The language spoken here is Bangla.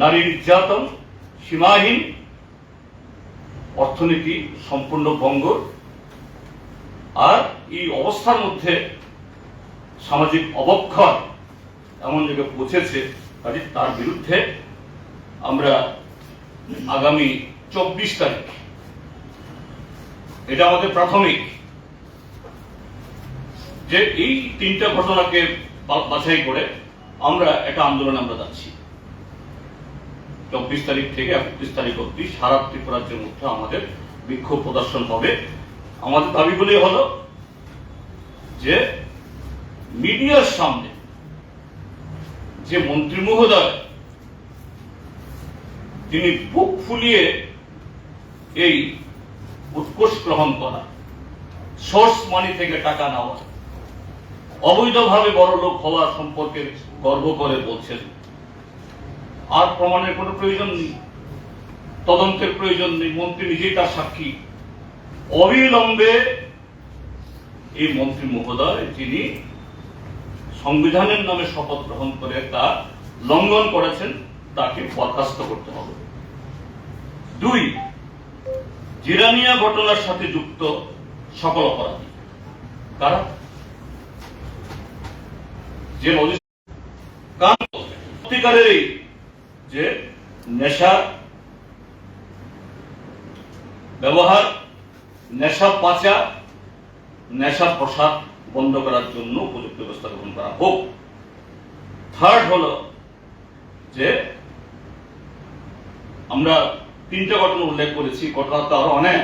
নারী নির্যাতন, সীমাহীন, অর্থনীতি সম্পূর্ণ ভঙ্গ, আর এই অবস্থার মধ্যে সামাজিক অবক্ষয় এমন জায়গায় পৌঁছেছে কাজে, তার বিরুদ্ধে আমরা আগামী চব্বিশ তারিখ, এটা আমাদের প্রাথমিক, যে এই তিনটা ঘটনাকে বাছাই করে আমরা একটা আন্দোলন আমরা যাচ্ছি। চব্বিশ তারিখ থেকে একত্রিশ তারিখ অব্দি সারা ত্রিপুরা রাজ্যের মধ্যে আমাদের বিক্ষোভ প্রদর্শন হবে। আমাদের দাবিগুলি হলো যে মিডিয়ার সামনে যে মন্ত্রী মহোদয়, তিনি বুক ফুলিয়ে এই উৎকোষ গ্রহণ করা, সোর্স মানি থেকে টাকা নেওয়া, অবৈধভাবে বড় লোক হওয়া সম্পর্কে গর্ব করে বলছেন আর প্রমাণের কোনো প্রয়োজন নেই। তদন্তের প্রয়োজন নেই। মন্ত্রী নিজেই তার সাক্ষী। অবিলম্বে এই মন্ত্রী মহোদয়, যিনি সংবিধানের নামে শপথ গ্রহণ করে তা লঙ্ঘন করেছেন, তাকে বরখাস্ত করতে হবে। দুই, জিরানিয়া ঘটনার সাথে যুক্ত সকল অপরাধী। কারা? যে লজি- কারণ সত্যিকারের যে নেশা ব্যবহার, নেশা পাচা নেশা প্রসাদ বন্ধ করার জন্য উপযুক্ত ব্যবস্থা গ্রহণ করা হোক। থার্ড হলো যে আমরা তিনটা ঘটনা উল্লেখ করেছি ঘটনা তো আরও অনেক